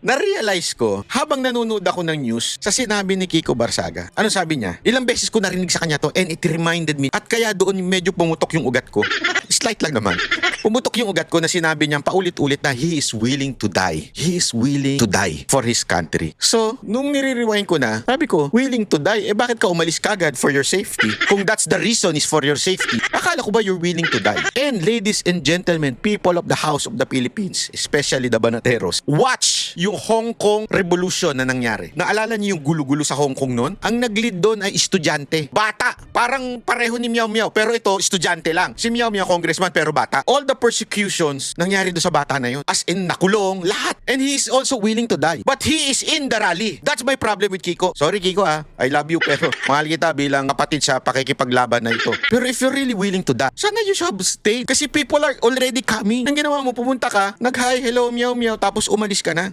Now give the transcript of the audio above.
Na-realize ko, habang nanonood ako ng news, sa sinabi ni Kiko Barsaga, ano sabi niya? Ilang beses ko narinig sa kanya to and it reminded me. At kaya doon medyo pumutok yung ugat ko. Slight lang naman. Pumutok yung ugat ko na sinabi niya paulit-ulit na he is willing to die. He is willing to die for his country. So, nung nire-rewind ko na, sabi ko, willing to die, eh bakit ka umalis kagad for your safety? Kung that's the reason is for your safety, akala ko ba you're willing to die? And ladies and gentlemen, people of the House of the Philippines, especially the Banateros, watch yung Hong Kong Revolution na nangyari. Naalala niyo yung gulo-gulo sa Hong Kong noon? Ang nag-lead doon ay estudyante. Bata. Parang pareho ni Miao Miao. Pero ito, estudyante lang. Si Miao Miao, congressman, pero bata. All the persecutions nangyari doon sa bata na yun. As in, nakulong, lahat. And he is also willing to die. But he is in the rally. That's my problem with Kiko. Sorry, Kiko, ah. I love you, pero mahal kita bilang kapatid sa pakikipaglaban na ito. Pero if you're really willing to die, sana you should stayed. Kasi people are already coming. Ang ginawa mo, pumunta ka, nag-hi, hello, meow, meow, tapos umalis ka na.